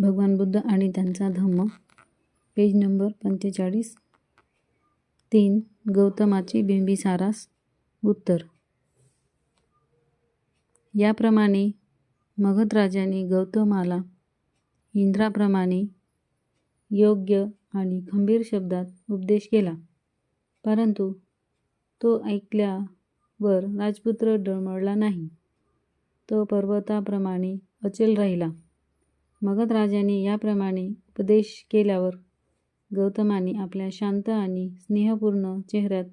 भगवान बुद्ध आणि त्यांचा धम्म. पेज नंबर पंचेचाळीस. तीन गौतमाची बिंबिसारास उत्तर. याप्रमाणे मगध राजाने गौतमाला इंद्राप्रमाणे योग्य आणि खंबीर शब्दात उपदेश केला. परंतु तो ऐकल्यावर राजपुत्र डळमळला नाही. तो पर्वताप्रमाणे अचल राहिला. मगध राजाने याप्रमाणे उपदेश केल्यावर गौतमाने आपल्या शांत आणि स्नेहपूर्ण चेहऱ्यात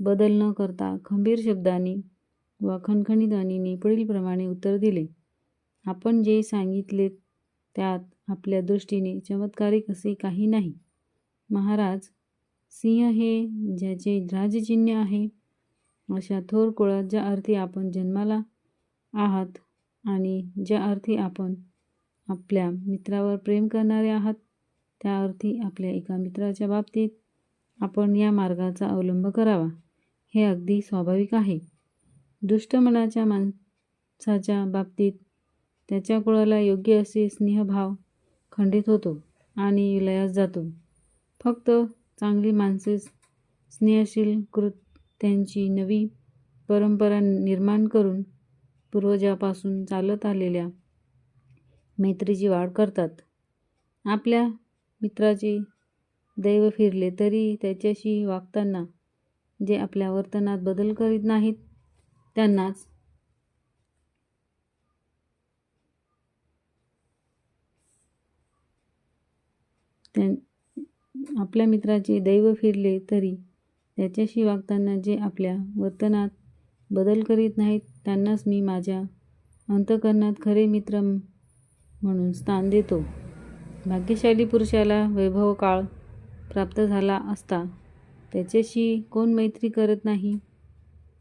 बदल न करता खंबीर शब्दांनी व खणखणीत ध्वनीने पुढीलप्रमाणे उत्तर दिले. आपण जे सांगितले त्यात आपल्या दृष्टीने चमत्कारिक असे काही नाही. महाराज सिंह हे ज्याचे राजचिन्ह आहे अशा थोर कुळात ज्या अर्थी आपण जन्माला आहात आणि ज्या अर्थी आपण आपल्या मित्रावर प्रेम करणारे आहात त्या अर्थी आपल्या एका मित्राच्या बाबतीत आपण या मार्गाचा अवलंब करावा हे अगदी स्वाभाविक आहे. दुष्ट मनाच्या माणसाच्या बाबतीत त्याच्या कुळाला योग्य असे स्नेहभाव खंडित होतो आणि विलयास जातो. फक्त चांगली माणसे स्नेहशील कृत्यांची नवी परंपरा निर्माण करून पूर्वजापासून चालत आलेल्या मैत्रीची वाढ करतात. आपल्या मित्राचे दैव फिरले तरी त्याच्याशी वागताना जे आपल्या वर्तनात बदल करीत नाहीत त्यांनाच त्यां आपल्या मित्राचे दैव फिरले तरी त्याच्याशी वागताना जे आपल्या वर्तनात बदल करीत नाहीत त्यांनाच मी माझ्या अंतकरणात खरे मित्र म्हणून स्थान देतो. भाग्यशाली पुरुषाला वैभव काळ प्राप्त झाला असता त्याच्याशी कोण मैत्री करत नाही?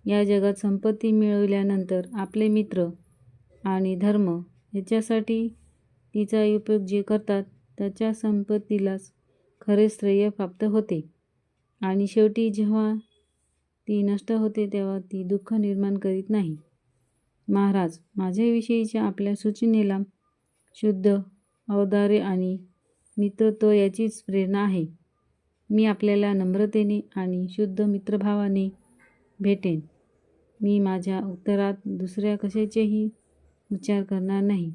या जगात संपत्ती मिळवल्यानंतर आपले मित्र आणि धर्म याच्यासाठी तिचा उपयोग जे करतात त्याच्या संपत्तीलाच खरे श्रेय प्राप्त होते. आणि शेवटी जेव्हा ती नष्ट होते तेव्हा ती दुःख निर्माण करीत नाही. महाराज माझ्याविषयीच्या आपल्या सूचनेला शुद्ध अवदारे आणि मित्रत्व याचीच प्रेरणा आहे. मी आपल्याला नम्रतेने आणि शुद्ध मित्रभावाने भेटेन. मी माझ्या उत्तरात दुसऱ्या कशाचेही विचार करणार नाही.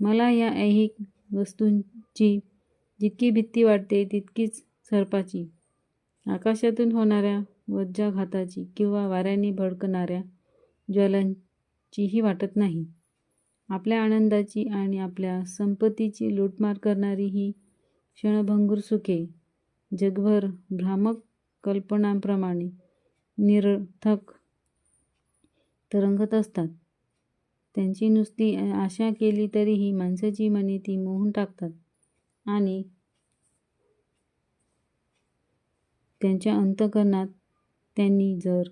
मला या ऐहिक वस्तूंची जितकी भीती वाटते तितकीच सर्पाची आकाशातून होणाऱ्या वज्राघाताची किंवा वाऱ्याने भडकणाऱ्या ज्वालांचीही वाटत नाही. आपल्या आनंदाची आणि आपल्या संपत्तीची लूटमार करणारी ही क्षणभंगूर सुखे जगभर भ्रामक कल्पनांप्रमाणे निरर्थक तरंगत असतात. त्यांची नुसती आशा केली तरीही माणसाची मने ती मोहून टाकतात आणि त्यांच्या अंतकरणात त्यांनी जर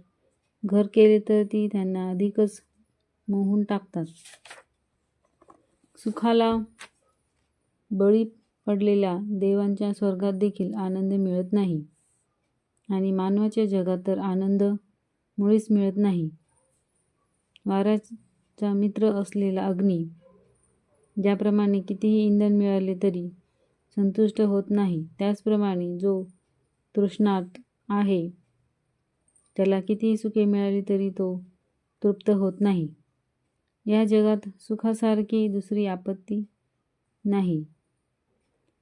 घर केले तर ती त्यांना अधिकच मोहून टाकतात. सुखाला बळी पडलेल्या देवांच्या स्वर्गात देखील आनंद मिळत नाही. आणि मानवाच्या जगात तर आनंद मुळीच मिळत नाही. वाऱ्याचा मित्र असलेला अग्नी ज्याप्रमाणे कितीही इंधन मिळाले तरी संतुष्ट होत नाही त्याचप्रमाणे जो तृष्णात आहे त्याला कितीही सुखे मिळाली तरी तो तृप्त होत नाही. या जगात सुखासारखी दुसरी आपत्ती नाही.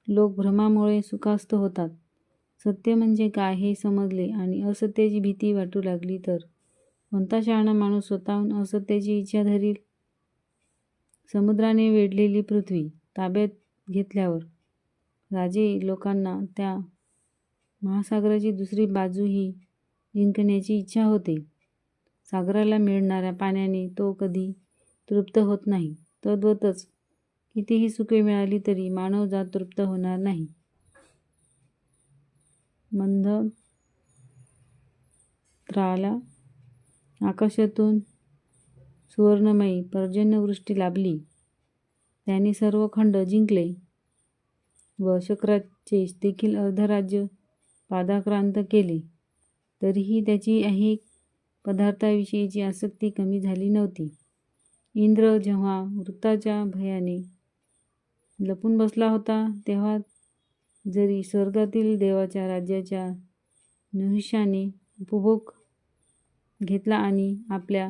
लोक भ्रमामुळे सुखास्त होतात. सत्य म्हणजे काय हे समजले आणि असत्याची भीती वाटू लागली तर? कोणता शहाणा माणूस स्वतःहून असत्याची इच्छा धरील? समुद्राने वेढलेली पृथ्वी ताब्यात घेतल्यावर राजे लोकांना त्या महासागराची दुसरी बाजूही जिंकण्याची इच्छा होते. सागराला मिळणाऱ्या पाण्याने तो कधी तृप्त होत नाही. तद्वतच कितीही सुखे मिळाली तरी मानवजात तृप्त होणार नाही. मंदत्राला आकाशातून सुवर्णमयी पर्जन्यवृष्टी लाभली. त्याने सर्व खंड जिंकले व शक्राचे देखील अर्धराज्य पादाक्रांत केले. तरीही त्याची ऐहिक पदार्थाविषयीची आसक्ती कमी झाली नव्हती. इंद्र जेव्हा वृत्ताच्या भयाने लपून बसला होता तेव्हा जरी स्वर्गातील देवाच्या राज्याच्या नहिशाने उपभोग घेतला आणि आपल्या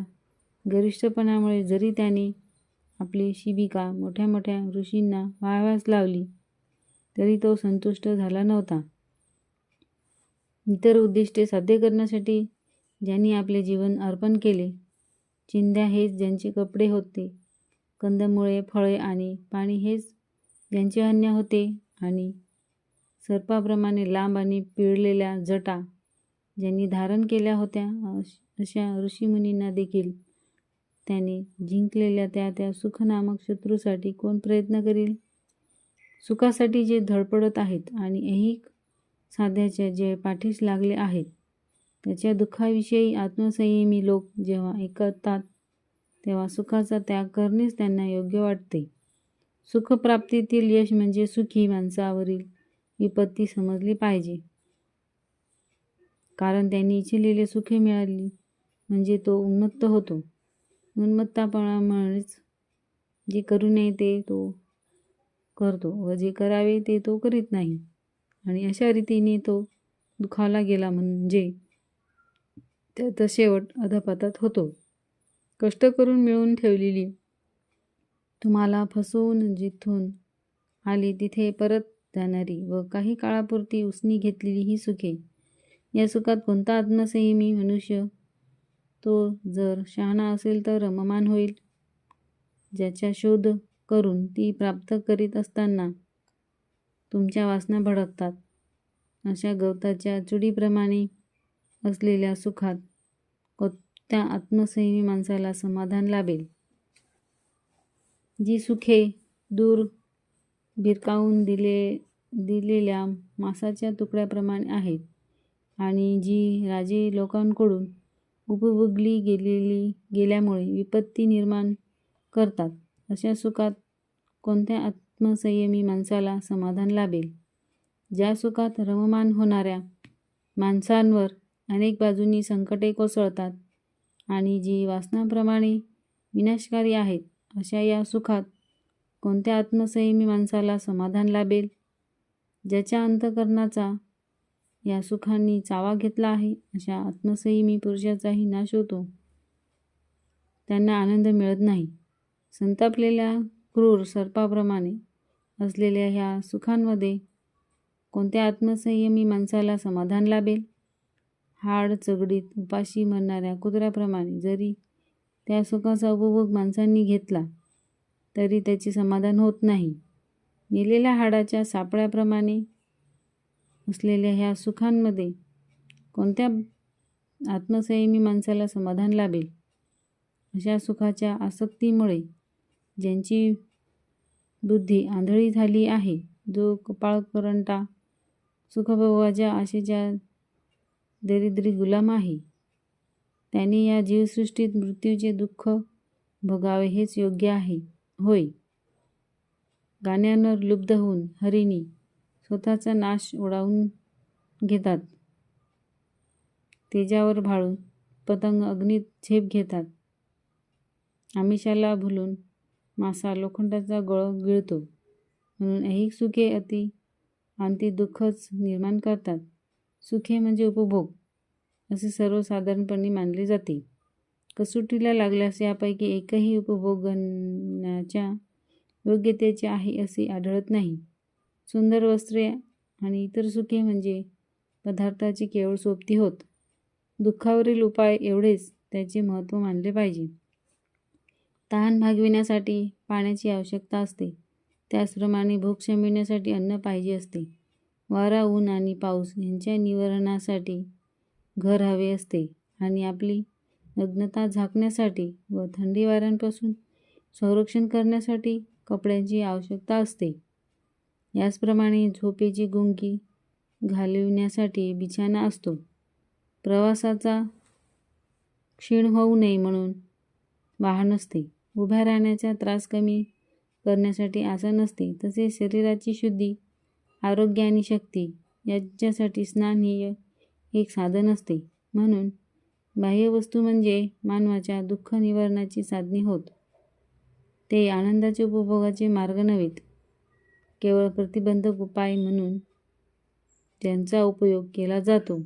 गरिष्ठपणामुळे जरी त्याने आपली शिबिका मोठ्या मोठ्या ऋषींना वाहवास लावली तरी तो संतुष्ट झाला नव्हता. इतर उद्दिष्टे साध्य करण्यासाठी ज्यांनी आपले जीवन अर्पण केले चिंध्या हेच ज्यांचे कपडे होते. कंदमुळे फळे आणि पाणी हेच ज्यांचे अन्न होते आणि सर्पाप्रमाणे लांब आणि पिळलेल्या जटा ज्यांनी धारण केल्या होत्या अशा ऋषीमुनींना देखील. त्याने जिंकलेल्या त्या त्या सुख नामक शत्रूसाठी कोण प्रयत्न करील? सुखासाठी जे धडपडत आहेत आणि ऐहिक साध्याच्या जे पाठीस लागले आहेत त्याच्या दुःखाविषयी आत्मसंयमी लोक जेव्हा ऐकतात तेव्हा सुखाचा त्याग करणेच त्यांना योग्य वाटते. सुखप्राप्तीतील यश म्हणजे सुखी माणसावरील विपत्ती समजली पाहिजे. कारण त्यांनी इच्छिलेले सुखे मिळाली म्हणजे तो उन्मत्त होतो. उन्मत्तापणामुळेच जे करू नये ते तो करतो व जे करावे ते तो करीत नाही. आणि अशा रीतीने तो दुखावला गेला म्हणजे त्याचा शेवट अधपातात होतो. कष्ट करून मिळवून ठेवलेली. तुम्हाला फसवून जिथून आली तिथे परत जाणारी व काही काळापुरती उसनी घेतलेली ही सुखे. या सुखात कोणता आत्मसंयमी मनुष्य? तो जर शहाणा असेल तर रममान होईल. ज्याचा शोध करून ती प्राप्त करीत असताना तुमच्या वासना भडकतात. अशा गवताच्या चुडीप्रमाणे असलेल्या सुखात कोणत्या आत्मसंयमी माणसाला समाधान लाभेल? जी सुखे दूर भिरकावून दिले दिलेल्या मासाच्या तुकड्याप्रमाणे आहेत आणि जी राजे लोकांकडून उपभोगली गेलेली गेल्यामुळे विपत्ती निर्माण करतात अशा सुखात कोणत्या आत्मसंयमी माणसाला समाधान लाभेल? ज्या सुखात रममान होणाऱ्या माणसांवर अनेक बाजूंनी संकटे कोसळतात आणि जी वासनाप्रमाणे विनाशकारी आहेत अशा या सुखात कोणत्या आत्मसंयमी माणसाला समाधान लाभेल? ज्याच्या अंतकरणाचा या सुखांनी चावा घेतला आहे अशा आत्मसंयमी पुरुषाचाही नाश होतो. त्यांना आनंद मिळत नाही. संतापलेल्या क्रूर सर्पाप्रमाणे असलेल्या ह्या सुखांमध्ये कोणत्या आत्मसंयमी माणसाला समाधान लाभेल? हाड चगडीत उपाशी मरणाऱ्या कुत्र्याप्रमाणे जरी त्या सुखाचा उपभोग माणसांनी घेतला तरी त्याचे समाधान होत नाही. नेलेल्या हाडाच्या सापळ्याप्रमाणे असलेल्या ह्या सुखांमध्ये कोणत्या आत्मसंयमी माणसाला समाधान लाभेल? अशा सुखाच्या आसक्तीमुळे ज्यांची बुद्धी आंधळी झाली आहे जो कपाळकरंटा सुखभोगाच्या आशेच्या दरिद्री गुलाम आहे. त्याने या जीवसृष्टीत मृत्यूचे दुःख भोगावे हेच योग्य आहे. होय. गाण्यांवर लुब्ध होऊन हरिणी स्वतःचा नाश ओढावून घेतात. तेजावर भाळून पतंग अग्नीत झेप घेतात. आमिषाला भुलून मासा लोखंडाचा गळ गिळतो. म्हणून ऐहिक सुखे अति अंती दुःखच निर्माण करतात. सुखे म्हणजे उपभोग असे सर्वसाधारणपणे मानले जाते. कसोटीला लागल्यास यापैकी एकही उपभोगण्याच्या योग्यतेचे आहे असे आढळत नाही. सुंदर वस्त्रे आणि इतर सुखे म्हणजे पदार्थाची केवळ सोबती होत. दुःखावरील उपाय एवढेच त्याचे महत्त्व मानले पाहिजे. तहान भागविण्यासाठी पाण्याची आवश्यकता असते. त्याचप्रमाणे भूक शमिण्यासाठी अन्न पाहिजे असते. वारा ऊन आणि पाऊस यांच्या निवारणासाठी घर हवे असते आणि आपली नग्नता झाकण्यासाठी व थंडी वाऱ्यांपासून संरक्षण करण्यासाठी कपड्यांची आवश्यकता असते. याचप्रमाणे झोपेची गुंगी घालविण्यासाठी बिछाना असतो. प्रवासाचा क्षीण होऊ नये म्हणून वाहन असते. उभ्या राहण्याचा त्रास कमी करण्यासाठी आसन असते. तसेच शरीराची शुद्धी आरोग्य आणि शक्ती याच्यासाठी स्नान हे एक साधन असते. म्हणून बाह्यवस्तू म्हणजे मानवाच्या दुःख निवारणाची साधने होत. ते आनंदाचे उपभोगाचे मार्ग नव्हेत. केवळ प्रतिबंधक उपाय म्हणून त्यांचा उपयोग केला जातो.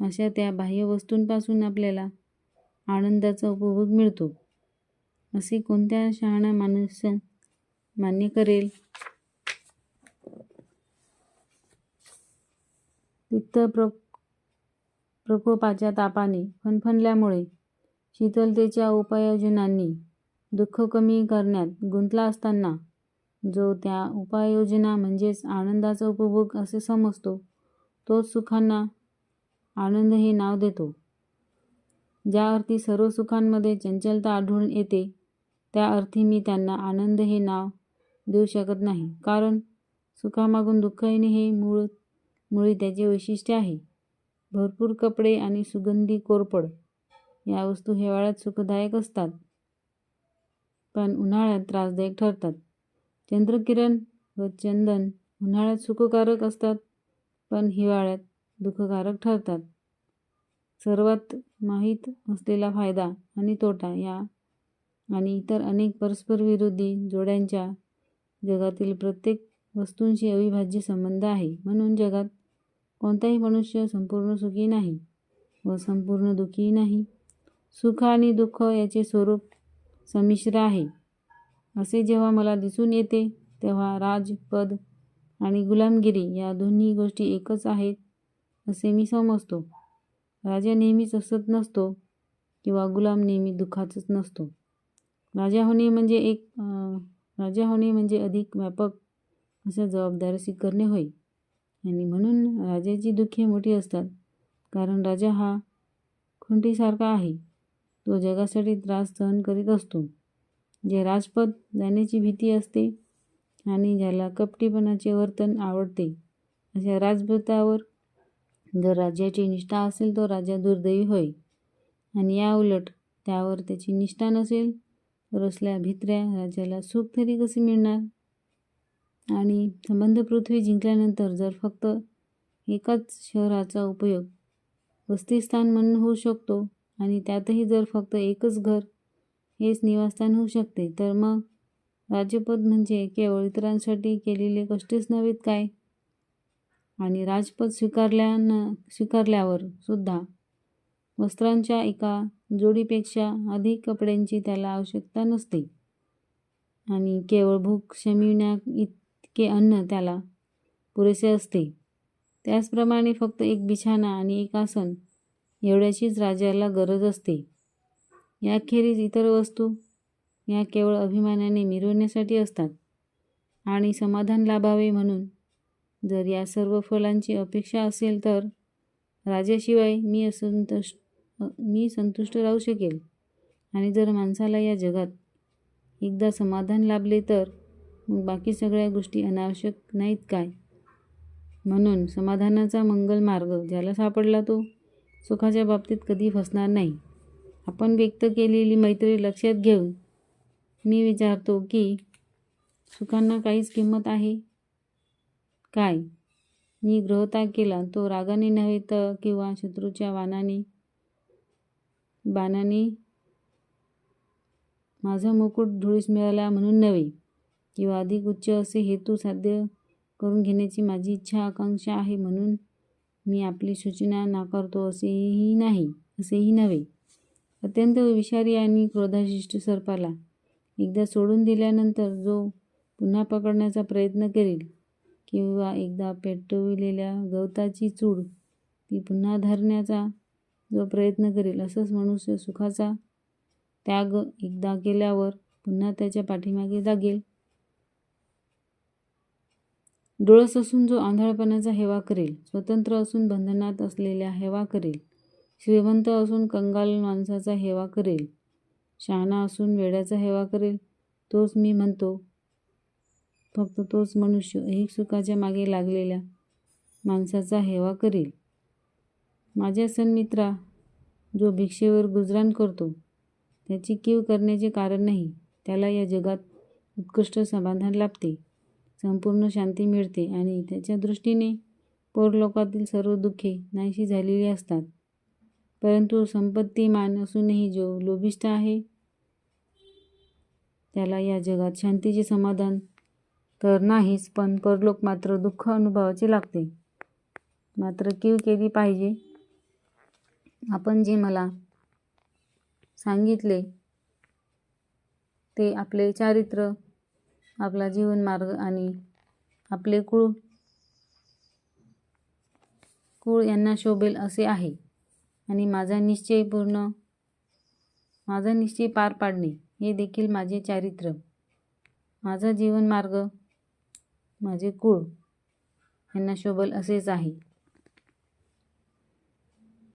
अशा त्या बाह्यवस्तूंपासून आपल्याला आनंदाचा उपभोग मिळतो. असे कोणत्या शहाणा माणूस मान्य करेल? पित्त प्र प्रकोपाच्या तापाने फणफणल्यामुळे शीतलतेच्या उपाययोजनांनी दुःख कमी करण्यात गुंतला असताना जो त्या उपाययोजना म्हणजेच आनंदाचा उपभोग असे समजतो तोच सुखांना आनंद हे नाव देतो. ज्या अर्थी सर्व सुखांमध्ये चंचलता आढळून येते त्या अर्थी मी त्यांना आनंद हे नाव देऊ शकत नाही. कारण सुखामागून दुःख येणे हे मूळ मुळे त्याचे वैशिष्ट्य आहे. भरपूर कपडे आणि सुगंधी कोरपड या वस्तू हिवाळ्यात सुखदायक असतात. पण उन्हाळ्यात त्रासदायक ठरतात. चंद्रकिरण व चंदन उन्हाळ्यात सुखकारक असतात पण हिवाळ्यात दुःखकारक ठरतात. सर्वात माहीत असलेला फायदा आणि तोटा या आणि इतर अनेक परस्परविरोधी जोड्यांच्या जगातील प्रत्येक वस्तूंशी अविभाज्य संबंध आहे. म्हणून जगात कोणताही मनुष्य संपूर्ण सुखी नाही व संपूर्ण दुःखी नाही. सुख आणि दुःख याचे स्वरूप संमिश्र आहे. असे जेव्हा मला दिसून येते तेव्हा राजपद आणि गुलामगिरी या दोन्ही गोष्टी एकच आहेत असे मी समजतो. राजा नेहमीच असत नसतो किंवा गुलाम नेहमी दुःखातच नसतो. राजा होणे म्हणजे एक राजा होणे म्हणजे अधिक व्यापक अशा जबाबदाऱ्या स्वीकारणे होय. आणि म्हणून राजाची दुःखे मोठी असतात. कारण राजा हा खुंटीसारखा आहे. तो जगासाठी त्रास सहन करीत असतो. जे राजपद जाण्याची भीती असते आणि ज्याला कपटीपणाचे वर्तन आवडते अशा राजपदावर जर राज्याची निष्ठा असेल तो राजा दुर्दैवी होय. आणि या उलट त्यावर त्याची निष्ठा नसेल तर असल्या भित्र्या राजाला सुख तरी कसे मिळणार? आणि संबंध पृथ्वी जिंकल्यानंतर जर फक्त एकाच शहराचा उपयोग वस्तीस्थान म्हणून होऊ शकतो आणि त्यातही जर फक्त एकच घर हेच निवासस्थान होऊ शकते तर मग राज्यपद म्हणजे केवळ इतरांसाठी केलेले कष्टेच नव्हेत काय? आणि राजपद स्वीकारल्यानं स्वीकारल्यावर सुद्धा वस्त्रांच्या एका जोडीपेक्षा अधिक कपड्यांची त्याला आवश्यकता नसते. आणि केवळ भूक शमिवण्या इतके अन्न त्याला पुरेसे असते. त्याचप्रमाणे फक्त एक बिछाना आणि एक आसन एवढ्याचीच राजाला गरज असते. याखेरीज इतर वस्तू या केवळ अभिमानाने मिरवण्यासाठी असतात. आणि समाधान लाभावे म्हणून जर या सर्व फलांची अपेक्षा असेल तर राजाशिवाय मी असंतुष्ट मी संतुष्ट राहू शकेल. आणि जर माणसाला या जगात एकदा समाधान लाभले तर मग बाकी सगळ्या गोष्टी अनावश्यक नाहीत काय? म्हणून समाधानाचा मंगल मार्ग ज्याला सापडला तो सुखाच्या बाबतीत कधी फसणार नाही. आपण व्यक्त केलेली मैत्री लक्षात घेऊन मी विचारतो की सुखांना काहीच किंमत आहे? काय? मी ग्रहताग केला तो रागाने नव्हे तर किंवा शत्रूच्या वानाने बाणाने माझा मुकुट धुळीस मिळाला म्हणून नव्हे. किंवा अधिक उच्च असे हेतू साध्य करून घेण्याची माझी इच्छा आकांक्षा आहे म्हणून मी आपली सूचना नाकारतो असेही नाही असेही नव्हे. अत्यंत विषारी आणि क्रोधाशिष्ट सर्पाला एकदा सोडून दिल्यानंतर जो पुन्हा पकडण्याचा प्रयत्न करेल किंवा एकदा पेटविलेल्या गवताची चूड ती पुन्हा धरण्याचा जो प्रयत्न करेल असंच मनुष्य सुखाचा त्याग एकदा केल्यावर पुन्हा त्याच्या पाठीमागे जागेल डोळस असून जो आंधळपणाचा हेवा करेल स्वतंत्र असून बंधनात असलेल्या हेवा करेल श्रीमंत असून कंगाल माणसाचा हेवा करेल शहाणा असून वेड्याचा हेवा करेल तोच मी म्हणतो. फक्त तोच मनुष्य एक सुखाच्या मागे लागलेल्या माणसाचा हेवा करेल. माझ्या सन्मित्रा जो भिक्षेवर गुजराण करतो त्याची कीव करण्याचे कारण नाही त्याला या जगात उत्कृष्ट समाधान लाभते. संपूर्ण शांती मिळते आणि त्याच्या दृष्टीने परलोकातील सर्व दुःखे नाहीशी झालेली असतात. परंतु संपत्तीमान असूनही जो लोभिष्ट आहे त्याला या जगात शांतीचे समाधान तर नाहीच पण परलोक मात्र दुःख अनुभवाचे लागते. मात्र कीव केली पाहिजे. आपण जे मला सांगितले ते आपले चारित्र्य आपला जीवनमार्ग आणि आपले कुळ कुळ यांना शोभेल असे आहे. आणि माझा निश्चय पूर्ण माझा निश्चय पार पाडणे हे देखील माझे चारित्र्य माझा जीवनमार्ग माझे कुळ यांना शोभल असेच आहे.